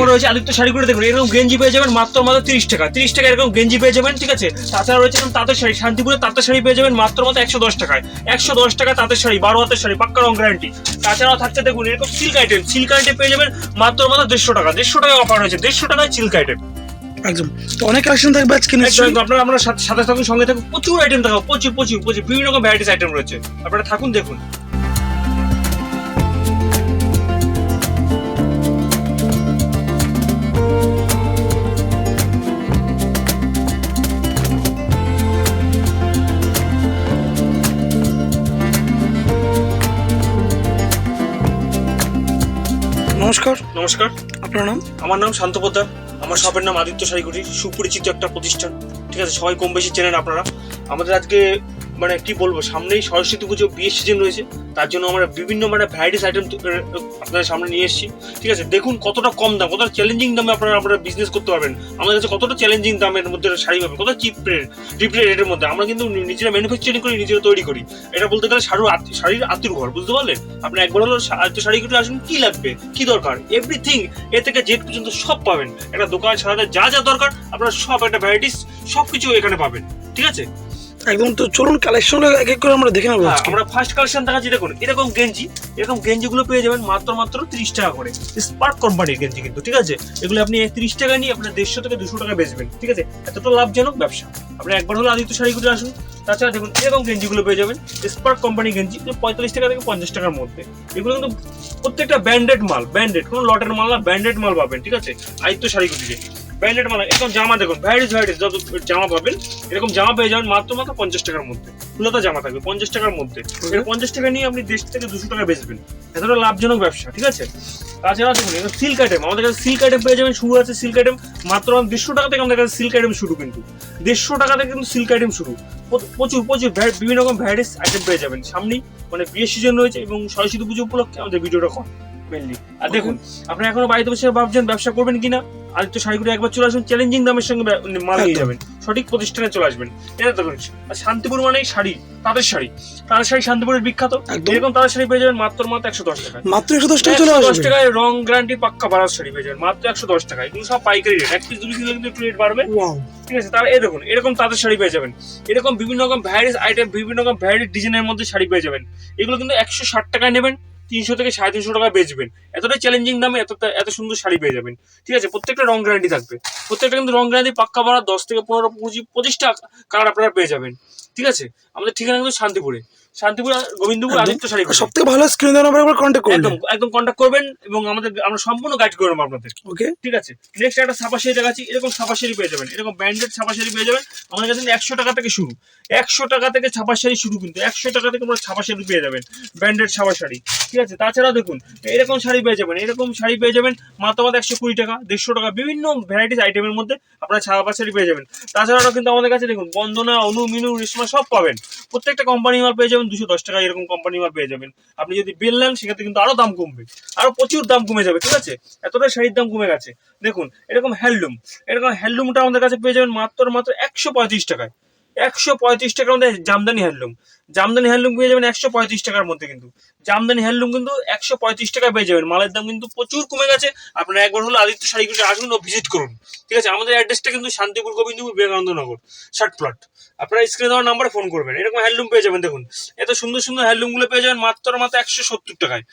Offer রয়েছে আদিত্য শাড়িগুলো দেখুন এরকম গেঞ্জি পেয়ে যাবেন মাত্র মাত্র তিরিশ টাকা। তিরিশ টাকা এরকম গেঞ্জি পেয়ে যাবেন ঠিক আছে? তাছাড়া রয়েছে এরকম তাঁতের শাড়ি শান্তিপুরে তাঁতের শাড়ি পেয়ে যাবেন মাত্র মাত্র একশো দশ টাকায়। একশো দশ টাকা তাঁতের শাড়ি বারো হাতের শাড়ি পাক্কা রং গ্যারান্টি তাছাড়াও থাকছে দেখুন এরকম সিল্ক আইটেম সিল্ক আইটেম পেয়ে যাবেন মাত্র মাত্র দেড়শো টাকা। দেড়শো টাকা অফার রয়েছে দেড়শো টাকায় সিল্ক আইটেম একদম। তো অনেক কালেকশন থাকবে আজকে নিশ্চয়ই আপনারা আমরা সাথে সাথে থাকুন সঙ্গে থাকুন। প্রচুর আইটেম থাকবে প্রচুর প্রচুর প্রচুর বিভিন্ন রকম ভ্যারাইটিস আইটেম রয়েছে। আপনারা থাকুন দেখুন। নমস্কার। নমস্কার। আপনার নাম? আমার নাম শান্ত পোদ্দার। আমার সবের নাম আদিত্য সাইগুরি সুপরিচিত একটা প্রতিষ্ঠান। ঠিক আছে সবাই কম বেশি চেনেন আপনারা। আমাদের আজকে মানে কি বলব, সামনেই সরস্বতী পুজো, বিয়ের সিজন রয়েছে, তার জন্য আমরা বিভিন্ন মানে ভ্যারাইটিস আইটেম আপনাদের সামনে নিয়ে এসেছি। ঠিক আছে, দেখুন কতটা কম দাম, কতটা চ্যালেঞ্জিং দামে আপনারা আপনারা বিজনেস করতে পারবেন। আমাদের কাছে কতটা চ্যালেঞ্জিং দামের মধ্যে শাড়ি পাবেন কত চিপ রেট চিপ রেটের মধ্যে। আমরা কিন্তু নিজেরা ম্যানুফ্যাকচারিং করি, নিজেরা তৈরি করি। এটা বলতে গেলে শাড়ির শাড়ির আত্মীয় ঘর, বুঝতে পারলেন? আপনি একবার হলো শা- আদিত্য শাড়িকুটি আসুন, কি লাগবে, কি দরকার? এভরিথিং এ থেকে জেড পর্যন্ত সব পাবেন। একটা দোকান সারাতে যা যা দরকার, আপনারা সব একটা ভ্যারাইটিস সব কিছু এখানে পাবেন। ঠিক আছে? একদম তো চলুন কালেকশন এক এক করে আমরা দেখে নেব হ্যাঁ, আমরা ফার্স্ট কালেকশন দেখাচ্ছি দেখুন এরকম গেঞ্জি এরকম গেঞ্জিগুলো পেয়ে যাবেন মাত্র মাত্র তিরিশ টাকা করে। স্পার্ক কোম্পানির গেঞ্জি কিন্তু ঠিক আছে? এগুলো আপনি তিরিশ টাকা নিয়ে আপনার দেড়শো থেকে দুশো টাকা বেচবেন ঠিক আছে? এতটা লাভজনক ব্যবসা। আপনি একবার হলো আদিত্য শাড়িগুলো আসুন। তাছাড়া দেখুন এরকম গেঞ্জিগুলো পেয়ে যাবেন স্পার্ক কোম্পানির গেঞ্জি পঁয়তাল্লিশ টাকা থেকে পঞ্চাশ টাকার মধ্যে। এগুলো কিন্তু প্রত্যেকটা ব্র্যান্ডেড মাল ব্র্যান্ডেড কোনো লটের মাল না ব্র্যান্ডেড মাল পাবেন ঠিক আছে? আদিত্য শাড়িগুলিতে ব্র্যান্ডেড মাল এরকম জামা দেখুন ভ্যারাইটিস ভ্যারাইটিস যত জামা পাবেন এরকম জামা পেয়ে যাবেন মাত্র মাত্র পঞ্চাশ টাকার মধ্যে। ফুলতা জামা থাকবে পঞ্চাশ টাকার মধ্যে। এর পঞ্চাশ টাকা নিয়ে আপনি দেড়শো থেকে দুশো টাকা বেচবেন। এতটা লাভজনক ব্যবসা ঠিক আছে? তাছাড়া দেখুন এগুলো সিল্ক আইটেম আমাদের কাছে সিল্ক আইটেম পেয়ে যাবেন শুরু আছে সিল্ক আইটেম মাত্র দেড়শো টাকা থেকে আমাদের কাছে সিল্ক আইটেম শুরু কিন্তু। দেড়শো টাকা থেকে কিন্তু সিল্ক আইটেম শুরু। প্রচুর প্রচুর বিভিন্ন রকম ভ্যারাইটিস আইটেম পেয়ে যাবেন। সামনেই মানে বিয়ের সিজন রয়েছে এবং সরস্বতী পুজো উপলক্ষে আমাদের ভিডিওটা কম মেনলি আর দেখুন আপনি এখনও বাড়িতে বসে ভাবছেন ব্যবসা করবেন কিনা? আদিত্য শাড়িগুলো একবার চলে আসুন চ্যালেঞ্জিং দামের সঙ্গে ব্যা- মাল নিয়ে যাবেন। সঠিক প্রতিষ্ঠানে চলে আসবেন। এটা দেখুন আর শান্তিপুর মানেই শাড়ি তাদের শাড়ি। তাদের শাড়ি শান্তিপুরের বিখ্যাত। এরকম তাদের শাড়ি পেয়ে যাবেন মাত্র মাত্র একশো দশ টাকা মাত্র একশো দশ টাকা চলে দশ টাকায় রং গ্যারান্টি পাক্কা বারাস শাড়ি পেয়ে যাবেন মাত্র একশো দশ টাকা এগুলো সব পাইকারি রেট এক পিস দুই পিস কিন্তু একটু রেট বাড়বে। ঠিক আছে তাহলে এই দেখুন এরকম তাদের শাড়ি পেয়ে যাবেন। এরকম বিভিন্ন রকম ভ্যারাইটিস আইটেম বিভিন্ন রকম ভ্যারাইটিস ডিজাইনের মধ্যে শাড়ি পেয়ে যাবেন। এগুলো কিন্তু একশো ষাট টাকায় নেবেন। তিনশো থেকে সাড়ে তিনশো টাকা বেচবেন। এতটাই চ্যালেঞ্জিং দামে এত এত সুন্দর শাড়ি পেয়ে যাবেন। ঠিক আছে? প্রত্যেকটা রং গ্যারান্টি থাকবে। প্রত্যেকটা কিন্তু রং গ্যারান্টি পাক্কা বাড়া দশ থেকে পনেরো পঁচিশ পঁচিশটা কালার আপনারা পেয়ে যাবেন। ঠিক আছে? আমাদের ঠিকানা কিন্তু শান্তিপুরে। শান্তিপুর গোবিন্দপুর একদম। আদিত্য শাড়ি সব থেকে ভালো স্ক্রিন দেওয়ার নাম্বার কন্ট্যাক্ট করুন একদম একদম কন্ট্যাক্ট করবেন এবং আমাদের আমরা সম্পূর্ণ গাইড করে নেব আপনাদের। ওকে ঠিক আছে? নেক্সট একটা ছাপা শাড়ি দেখাচ্ছি এরকম ছাপা শাড়ি পেয়ে যাবেন। এরকম ব্র্যান্ডেড ছাপা শাড়ি পেয়ে যাবেন। আমাদের কাছে একশো টাকা থেকে শুরু। একশো টাকা থেকে ছাপা শাড়ি শুরু কিন্তু একশো টাকা থেকে আমরা ছাপা শাড়ি পেয়ে যাবেন ব্র্যান্ডেড ছাপা শাড়ি। ঠিক আছে? তাছাড়া দেখুন এরকম শাড়ি পেয়ে যাবেন এরকম শাড়ি পেয়ে যাবেন মাত্র মাত্র একশো কুড়ি টাকা দেড়শো টাকা বিভিন্ন ভ্যারাইটিস আইটেমের মধ্যে আপনারা ছাপা শাড়ি পেয়ে যাবেন। তাছাড়াও কিন্তু আমাদের কাছে দেখুন বন্দনা অনু মিনু রেশমা সব পাবেন। প্রত্যেকটা কোম্পানি মাল পেয়ে যাবেন দুশো দশ টাকা এরকম কোম্পানি মাল পেয়ে যাবেন। আপনি যদি বেল নেন, সেক্ষেত্রে কিন্তু আরও দাম কমবে। আরও প্রচুর দাম কমে যাবে, ঠিক আছে? এতটা শাড়ির দাম কমে গেছে। দেখুন, এরকম হ্যান্ডলুম এরকম হ্যান্ডলুমটা আমাদের কাছে পেয়ে যাবেন মাত্র মাত্র একশো পঁয়ত্রিশ টাকায়। একশো পঁয়ত্রিশ টাকার মধ্যে জামদানি হ্যান্ডলুম জামদানি হ্যান্ডলুম পেয়ে যাবেন একশো পঁয়ত্রিশ টাকার মধ্যে কিন্তু। জামদানি হ্যান্ডলুম কিন্তু একশো পঁয়ত্রিশ টাকায় পেয়ে যাবেন। মালের দাম কিন্তু প্রচুর কমে গেছে। আপনারা একবার হলো আদিত্য শাড়িগুলো আসুন ও ভিজিট করুন। ঠিক আছে? আমাদের অ্যাড্রেসটা কিন্তু শান্তিপুর, গোবিন্দপুর বিবেকানন্দ নগর ষাট প্লট আপনারা স্ক্রিনে দেওয়ার নাম্বারে ফোন করবেন। এরকম হ্যান্ডলুম পেয়ে যাবেন। দেখুন, এত সুন্দর সুন্দর হ্যান্ডলুমগুলো পেয়ে যাবেন মাত্র মাত্র একশো সত্তর টাকায়।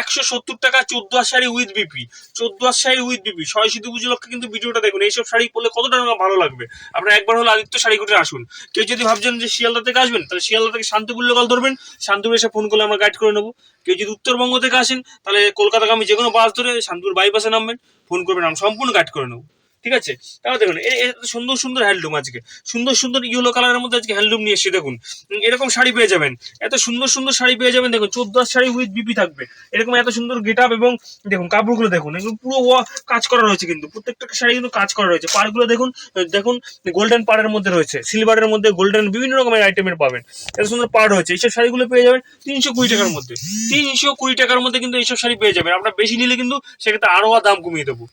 একশো সত্তর টাকা চোদ্দ শাড়ি উইথ বিপি চোদ্দ শাড়ি উইথ বিপি সরস্বতী পুজো লক্ষ্যে কিন্তু ভিডিওটা দেখুন। এইসব শাড়ি পরলে কতটা না ভালো লাগবে? আপনারা একবার হলো আদিত্য শাড়িগুলো আসুন। কেউ যদি ভাবছেন যে শিয়ালদা থেকে আসবেন, তাহলে শিয়ালদা থেকে শান্তিপুর লোকাল ধরবেন, শান্তিপুর এসে ফোন করলে আমরা গাইড করে নেব। কেউ যদি উত্তরবঙ্গ থেকে আসেন, তাহলে কলকাতাগামী যে কোনো বাস ধরে শান্তিপুর বাইপাসে নামবেন ফোন করবেন, আমরা সম্পূর্ণ গাইড করে নেব। ঠিক আছে? তাহলে দেখুন সুন্দর সুন্দর হ্যান্ডলুম আজকে। সুন্দর সুন্দর ইয়েলো কালারের মধ্যে আজকে হ্যান্ডলুম নিয়ে এসেছি, দেখুন। এরকম শাড়ি পেয়ে যাবেন। এত সুন্দর সুন্দর শাড়ি পেয়ে যাবেন, দেখুন, চোদ্দ শাড়ি উইথ বিপি থাকবে। এরকম এত সুন্দর গেট আপ এবং, দেখুন, কাপড়গুলো দেখুন এগুলো পুরো কাজ করা রয়েছে কিন্তু। প্রত্যেকটা শাড়ি কিন্তু কাজ করা রয়েছে। পাড়গুলো দেখুন দেখুন গোল্ডেন পাড়ের মধ্যে রয়েছে সিলভারের মধ্যে গোল্ডেন বিভিন্ন রকমের আইটেমের পাবেন। এত সুন্দর পাড় রয়েছে। এইসব শাড়িগুলো পেয়ে যাবেন তিনশো কুড়ি টাকার মধ্যে। তিনশো কুড়ি টাকার মধ্যে কিন্তু এইসব শাড়ি পেয়ে যাবেন। আপনার বেশি নিলে কিন্তু সেক্ষেত্রে আরও দাম কমিয়ে দেবো।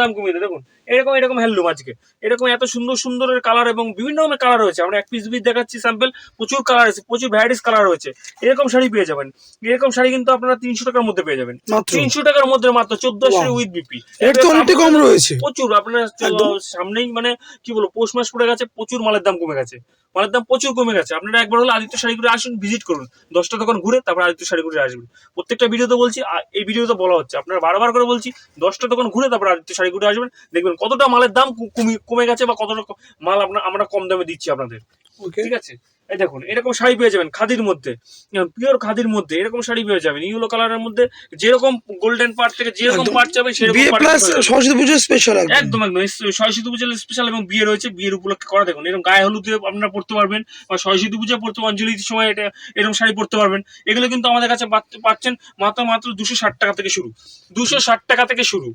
দাম কমিয়ে দেয় দেখুন এরকম এরকম হ্যান্ডলুম আজকে। এরকম এত সুন্দর সুন্দর কালার এবং বিভিন্ন রকমের কালার রয়েছে। আমরা এক পিস পিস দেখাচ্ছি স্যাম্পল প্রচুর কালার আছে প্রচুর ভ্যারাইটিস কালার রয়েছে। এরকম শাড়ি পেয়ে যাবেন। এরকম শাড়ি কিন্তু আপনারা তিনশো টাকার মধ্যে পেয়ে যাবেন। তিনশো টাকার মধ্যে মাত্র চোদ্দ Wow. উইথ বিপি অনেকটা কম রয়েছে। প্রচুর আপনার সামনেই মানে কি বলব পৌষ মাস পড়ে গেছে প্রচুর মালের দাম কমে গেছে। মালের দাম প্রচুর কমে গেছে। আপনারা একবার হলে আদিত্য শাড়িগুলো আসুন ভিজিট করুন। দশটা দোকান ঘুরে তারপর আদিত্য শাড়িগুলো আসবেন। প্রত্যেকটা ভিডিওতে বলছি এই ভিডিওতে বলা হচ্ছে। আপনারা বারবার করে বলছি দশটা দোকান ঘুরে তারপর আদিত্য শাড়িগুলো আসবেন। দেখবেন কতটা মালের দাম কমে- কমে গেছে বা কতটা মাল আপনার আমরা কম দামে দিচ্ছি আপনাদের। ঠিক আছে? এই দেখুন এরকম শাড়ি পেয়ে যাবেন খাদির মধ্যে। পিওর খাদির মধ্যে এরকম শাড়ি পেয়ে যাবেন ইউলো কালারের মধ্যে যেরকম গোল্ডেন পার্ট থেকে যেরকম পার্ট চাবেন সেরকম প্লাস সরস্বতী পুজো স্পেশাল একদম একদম। সরস্বতী পুজোর স্পেশাল এবং বিয়ে রয়েছে বিয়ের উপলক্ষে করা। দেখুন এরকম গায়ে হলুদে আপনারা পড়তে পারবেন বা সরস্বতী পুজো পড়তে অঞ্জলির সময় এটা এরকম শাড়ি পড়তে পারবেন। এগুলো কিন্তু আমাদের কাছে পাচ্ছেন মাত্র মাত্র দুশো ষাট টাকা থেকে শুরু। দুশো ষাট টাকা থেকে শুরু।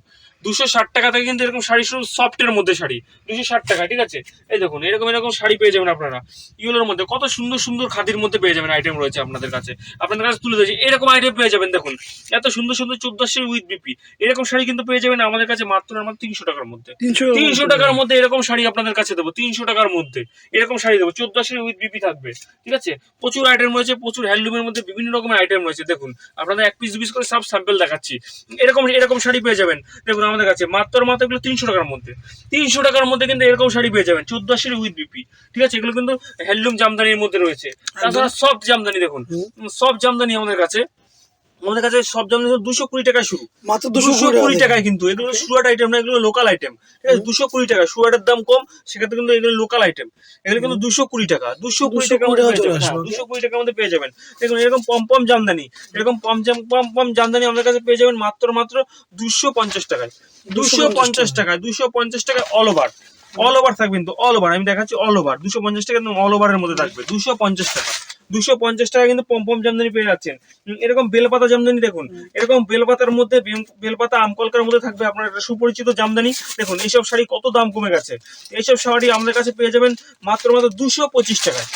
দুশো ষাট টাকা থেকে কিন্তু এরকম শাড়ি শুরু সফটের মধ্যে শাড়ি। দুশো ষাট টাকা ঠিক আছে? এই দেখুন এরকম এরকম শাড়ি পেয়ে যাবেন আপনারা। ইউলোর মধ্যে কত সুন্দর সুন্দর খাদির মধ্যে পেয়ে যাবেন আইটেম রয়েছে আপনাদের কাছে। আপনাদের কাছে তুলে দিয়েছি এরকম আইটেম পেয়ে যাবেন দেখুন। এত সুন্দর সুন্দর চোদ্দশো উইথ বিপি এরকম শাড়ি কিন্তু পেয়ে যাবেন আমাদের কাছে মাত্র আর মাত্র তিনশো টাকার মধ্যে। তিনশো টাকার মধ্যে। এরকম শাড়ি আপনাদের কাছে দেবো তিনশো টাকার মধ্যে। এরকম শাড়ি দেবো চোদ্দশো উইথ বিপি থাকবে ঠিক আছে? প্রচুর আইটেম রয়েছে প্রচুর হ্যান্ডলুমের মধ্যে বিভিন্ন রকমের আইটেম রয়েছে দেখুন। আপনাদের এক পিস দু পিস করে সব স্যাম্পল দেখাচ্ছি। এরকম এরকম শাড়ি পেয়ে যাবেন। দেখুন আমাদের কাছে। মাত্র মাত্র এগুলো তিনশো টাকার মধ্যে। তিনশো টাকার মধ্যে কিন্তু এরকম শাড়ি পেয়ে যাবেন। চোদ্দশো উইথ বিপি ঠিক আছে? এগুলো কিন্তু হ্যান্ডলুম জামদানির মধ্যে রয়েছে। তাছাড়া সফট জামদানি দেখুন। সফট জামদানি আমাদের কাছে। আমাদের কাছে সব জামদানি দুশো কুড়ি টাকা শুরু। মাত্র দুশো কুড়ি টাকায় কিন্তু। এগুলো সুয়াট আইটেম না এগুলো লোকাল আইটেম ঠিক আছে? দুশো কুড়ি টাকা। সুয়াটের দাম কম সেক্ষেত্রে কিন্তু এগুলো লোকাল আইটেম এগুলো কিন্তু দুশো কুড়ি টাকা। দুশো কুড়ি 220 টাকার মধ্যে টাকা হ্যাঁ, দুশো কুড়ি টাকার মধ্যে পেয়ে যাবেন। দেখুন এরকম পম পম জামদানি এরকম পম জাম পম পম জামদানি আমাদের কাছে পেয়ে যাবেন মাত্র মাত্র দুশো পঞ্চাশ টাকায়। দুশো পঞ্চাশ টাকায় দুশো পঞ্চাশ টাকায় অল ওভার অল ওভার থাকবে কিন্তু অল ওভার আমি দেখাচ্ছি অল ওভার দুশো পঞ্চাশ টাকা অল ওভারের মধ্যে থাকবে দুশো পঞ্চাশ টাকা। দুশো পঞ্চাশ টাকা কিন্তু পম পম জামদানি পেয়ে যাচ্ছেন। এরকম বেলপাতা জামদানি দেখুন। এরকম বেলপাতার মধ্যে বেলপাতা আমকলকার মধ্যে থাকবে আপনার একটা সুপরিচিত জামদানি। দেখুন এইসব শাড়ি কত দাম কমে গেছে। এইসব শাড়ি আমাদের কাছে পেয়ে যাবেন মাত্র মাত্র দুশো পঁচিশ টাকায়।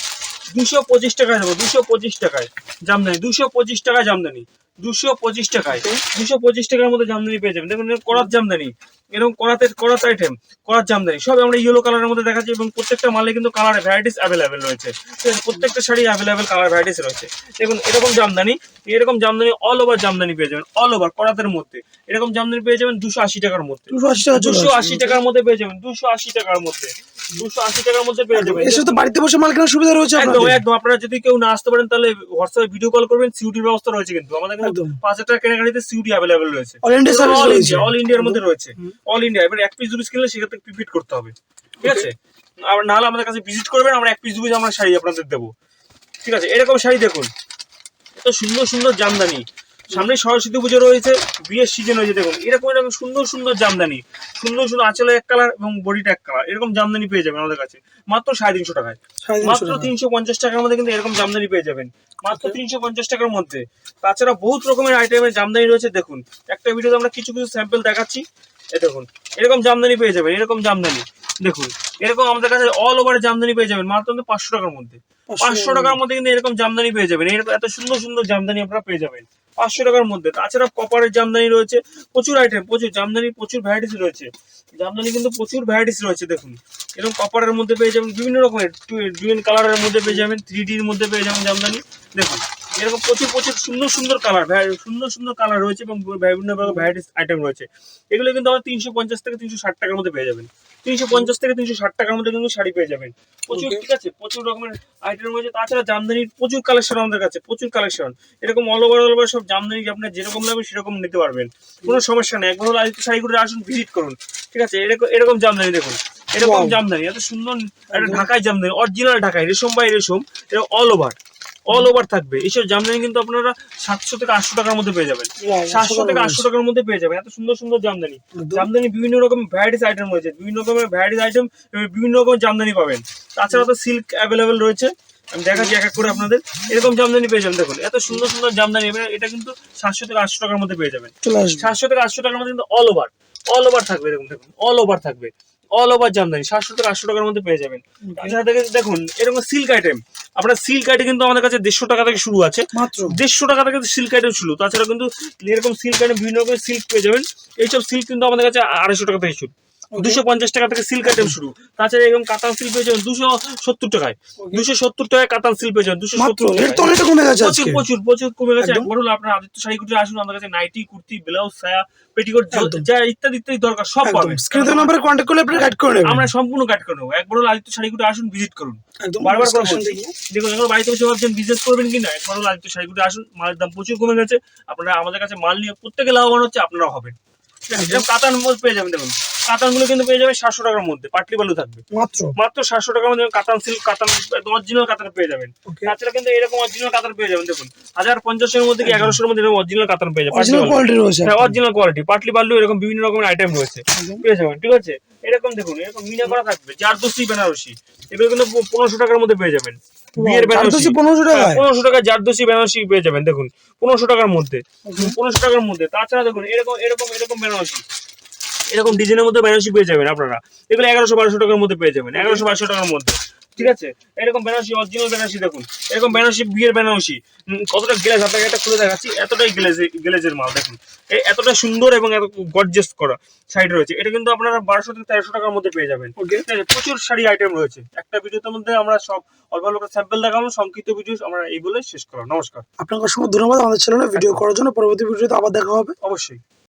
দুশো পঁচিশ টাকায় দেবো দুশো পঁচিশ টাকায় জামদানি দুশো পঁচিশ টাকায় জামদানি দুশো পঁচিশ টাকায় দুশো পঁচিশ টাকার মধ্যে জামদানি পেয়ে যাবেন। দেখুন করাত জামদানি। এরকম করাতে করাত আইটেম করাত জামদানি সব আমরা ইয়েলো কালারের মধ্যে দেখাচ্ছি এবং প্রত্যেকটা মালে কিন্তু কালার ভ্যারাইটিস অ্যাভেলেবেল রয়েছে? প্রত্যেকটা শাড়ি অ্যাভেলেবেল কালার ভ্যারাইটিস রয়েছে দেখুন এরকম জামদানি এরকম জামদানি অল ওভার জামদানি পেয়ে যাবেন অল ওভার করাতের মধ্যে এরকম জামদানি পেয়ে যাবেন দুশো আশি টাকার মধ্যে দুশো। আশি টাকার মধ্যে পেয়ে যাবেন দুশো আশি টাকার মধ্যে দুশো আশি টাকার মধ্যে পেয়ে যাবেন। এর সাথে বাড়িতে বসে মাল কেনার সুবিধা রয়েছে একদম একদম। আপনারা যদি কেউ না আসতে পারেন তাহলে হোয়াটসঅ্যাপে ভিডিও কল করবেন সিউটির ব্যবস্থা রয়েছে কিন্তু। আমাদের কিন্তু একদম। পাঁচ হাজার টাকা কেনাকাটিতে সিউটি অ্যাভেলেবেল রয়েছে। অল ইন্ডিয়া সার্ভিস রয়েছে। অল ইন্ডিয়ার মধ্যে রয়েছে। অল ইন্ডিয়া এবার এক পিস কিনলে সেক্ষেত্রে করতে হবে। ঠিক আছে? আর নাহলে আমাদের কাছে ভিজিট করবেন আমরা এক পিস আমরা শাড়ি আপনাদের দেবো। ঠিক আছে? এরকম শাড়ি দেখুন। এত সুন্দর সুন্দর জামদানি। সামনে সরস্বতী পুজো রয়েছে বিয়ের সিজন হয়েছে দেখুন। এরকম এরকম সুন্দর সুন্দর জামদানি সুন্দর সুন্দর আঁচলে এক কালার এবং বডিটা এক কালার এরকম জামদানি পেয়ে যাবেন আমাদের কাছে। মাত্র সাড়ে তিনশো টাকায়। মাত্র তিনশো পঞ্চাশ টাকার মধ্যে কিন্তু এরকম জামদানি পেয়ে যাবেন। মাত্র তিনশো পঞ্চাশ টাকার মধ্যে। তাছাড়া বহুত রকমের আইটেমের জামদানি রয়েছে দেখুন। একটা ভিডিওতে আমরা কিছু কিছু স্যাম্পল দেখাচ্ছি। এ দেখুন এরকম জামদানি পেয়ে যাবেন এরকম জামদানি। দেখুন এরকম আমাদের কাছে অল ওভার জামদানি পেয়ে যাবেন মাত্র পাঁচশো টাকার মধ্যে। পাঁচশো টাকার মধ্যে কিন্তু এরকম জামদানি পেয়ে যাবেন। এরকম এত সুন্দর সুন্দর জামদানি আপনারা পেয়ে যাবেন। পাঁচশো টাকার মধ্যে। তাছাড়া কপারের জামদানি রয়েছে। প্রচুর আইটেম প্রচুর জামদানি প্রচুর ভ্যারাইটিস রয়েছে। জামদানি কিন্তু প্রচুর ভ্যারাইটিস রয়েছে দেখুন। এরকম কপারের মধ্যে পেয়ে যাবেন বিভিন্ন রকমের ডুয়েন কালারের মধ্যে পেয়ে যাবেন থ্রি ডির মধ্যে পেয়ে যাবেন জামদানি। দেখুন এরকম প্রচুর প্রচুর সুন্দর সুন্দর কালার সুন্দর সুন্দর কালার রয়েছে এবং বিভিন্ন রকম ভ্যারাইটিস আইটেম রয়েছে। এগুলো কিন্তু আমরা তিনশো পঞ্চাশ থেকে তিনশো ষাট টাকার মধ্যে পেয়ে যাবেন। তিনশো পঞ্চাশ থেকে তিনশো ষাট টাকার মধ্যে কিন্তু শাড়ি পেয়ে যাবেন। প্রচুর ঠিক আছে? প্রচুর রকমের আইটেম রয়েছে। তাছাড়া জামদানির প্রচুর কালেকশন আমাদের কাছে প্রচুর কালেকশন এরকম অল ওভার অল ওভার সব জামদানি আপনার যেরকম লাগবে সেরকম নিতে পারবেন। কোনো সমস্যা নেই। একবার হলো আদিত্য শাড়িগুলো আসুন ভিজিট করুন। ঠিক আছে? এরকম এরকম জামদানি দেখুন। এরকম জামদানি এত সুন্দর একটা ঢাকায় জামদানি অরিজিনাল ঢাকায় রেশম বাই রেশম এটা অল ওভার অল ওভার থাকবে। এইসব জামদানি কিন্তু আপনারা সাতশো থেকে আটশো টাকার মধ্যে পেয়ে যাবেন। সাতশো থেকে আটশো টাকার মধ্যে পেয়ে যাবেন। এত সুন্দর সুন্দর জামদানি। জামদানি বিভিন্ন রকম ভ্যারাইটিস আইটেম রয়েছে। বিভিন্ন রকমের ভ্যারাইটিস আইটেম বিভিন্ন রকমের জামদানি পাবেন। তাছাড়া তো সিল্ক অ্যাভেলেবেল রয়েছে। আমি দেখাচ্ছি এক এক করে আপনাদের। এরকম জামদানি পেয়ে যাবেন। দেখুন এত সুন্দর সুন্দর জামদানি। এটা কিন্তু সাতশো থেকে আটশো টাকার মধ্যে পেয়ে যাবেন। সাতশো থেকে আটশো টাকার মধ্যে কিন্তু অল ওভার অল ওভার থাকবে এরকম দেখুন। অল ওভার থাকবে। অল ওভার জামদানি সাতশো থেকে আটশো টাকার মধ্যে পেয়ে যাবেন। দেখে দেখুন এরকম সিল্ক আইটেম আপনার সিল্ক আইটেম কিন্তু আমাদের কাছে দেড়শো টাকা থেকে শুরু আছে। মাত্র। দেড়শো টাকা থেকে সিল্ক আইটেম শুরু। তাছাড়া কিন্তু এরকম সিল্ক আইটেম বিভিন্ন রকমের সিল্ক পেয়ে যাবেন। এইসব সিল্ক কিন্তু আমাদের কাছে আড়াইশো টাকা থেকে শুরু। দুশো পঞ্চাশ টাকা থেকে সিল্ক আইটেম শুরু। তাছাড়া এরকম কাতান সিল্ক পেয়ে যাবেন দুশো সত্তর টাকায়। দুশো সত্তর টাকায় কাতান সিল্ক পেয়ে যাবেন দুশো সত্তর টাকায়। কমে গেছে প্রচুর প্রচুর প্রচুর কমে গেছে। একদম। একবার হলো আপনার আদিত্য শাড়ি কুটিরে আসুন আমাদের কাছে নাইটি কুর্তি ব্লাউজ সায়া পেটিকোট যা ইত্যাদি ইত্যাদি দরকার সব পাবেন। স্ক্রিনে নাম্বারে কন্ট্যাক্ট করলে আপনি গাইড করে আমরা সম্পূর্ণ কাট করে নেব। একবার হলো আদিত্য শাড়ি কুটিরে আসুন ভিজিট করুন। বারবার করে বলছি। দেখুন এখন বাড়িতে বসে ভাবছেন বিজনেস করবেন কি না একবার হলো আদিত্য শাড়ি কুটিরে আসুন মালের দাম প্রচুর কমে গেছে। আপনারা আমাদের কাছে মাল নিয়ে প্রত্যেকে লাভবান হচ্ছে আপনারা হবেন। ঠিক আছে? এরকম কাতান মোল পেয়ে যাবেন দেখুন। কাতানগুলো কিন্তু পেয়ে যাবেন সাতশো টাকার মধ্যে পাটলি বালু থাকবে। মাত্র? মাত্র সাতশো টাকার মধ্যে কাতান সিল্ক কাতান অরিজিনাল কাতান পেয়ে যাবেন। তাছাড়া কিন্তু এরকম অরিজিনাল কাতান পেয়ে যাবেন দেখুন হাজার পঞ্চাশের মধ্যে কি এগারোশোর মধ্যে এরকম অরিজিনাল কাতান পেয়ে যাবেন অরিজিনাল কোয়ালিটি হ্যাঁ পাটলি বাল্লু এরকম বিভিন্ন রকমের আইটেম রয়েছে। পেয়ে যাবেন ঠিক আছে? এরকম দেখুন এরকম মিনা করা থাকবে জারদোসি বেনারসি এগুলো কিন্তু পনেরোশো টাকার মধ্যে পেয়ে যাবেন। বিয়ের বেনারসি। পনেরোশো পনেরোশো টাকা জারদোসি বেনারসি পেয়ে যাবেন দেখুন পনেরোশো টাকার মধ্যে। পনেরোশো টাকার মধ্যে তাছাড়া দেখুন এরকম এরকম এরকম বেনারসি। এরকম ডিজাইনের মধ্যে বেনারসি পেয়ে যাবেন আপনারা। এগুলো এগারোশো বারোশো টাকার মধ্যে পেয়ে যাবেন এগারোশো বারোশো টাকার মধ্যে। ঠিক আছে? এরকম বেনারসি অরিজিনাল বেনারসি দেখুন। এরকম বেনারসি বিয়ের বেনারসি। কতটা গ্লেজ আপনাকে একটা খুলে দেখাচ্ছি এতটাই গ্লেজ গ্লেজের মাল দেখুন। এতটা সুন্দর এবং এত গর্জেস করা সাইড রয়েছে। এটা কিন্তু আপনারা বারোশো থেকে তেরোশো টাকার মধ্যে পেয়ে যাবেন। প্রচুর শাড়ি আইটেম রয়েছে। একটা ভিডিওতে মধ্যে আমরা সব অল্প অল্প স্যাম্পল দেখাবো সংক্ষিপ্ত ভিডিও আমরা এই বলে শেষ করলাম। নমস্কার। আপনাকে অসংখ্য ধন্যবাদ আমাদের চ্যানেলে ভিডিও করার জন্য। পরবর্তী ভিডিওতে আবার দেখা হবে। অবশ্যই।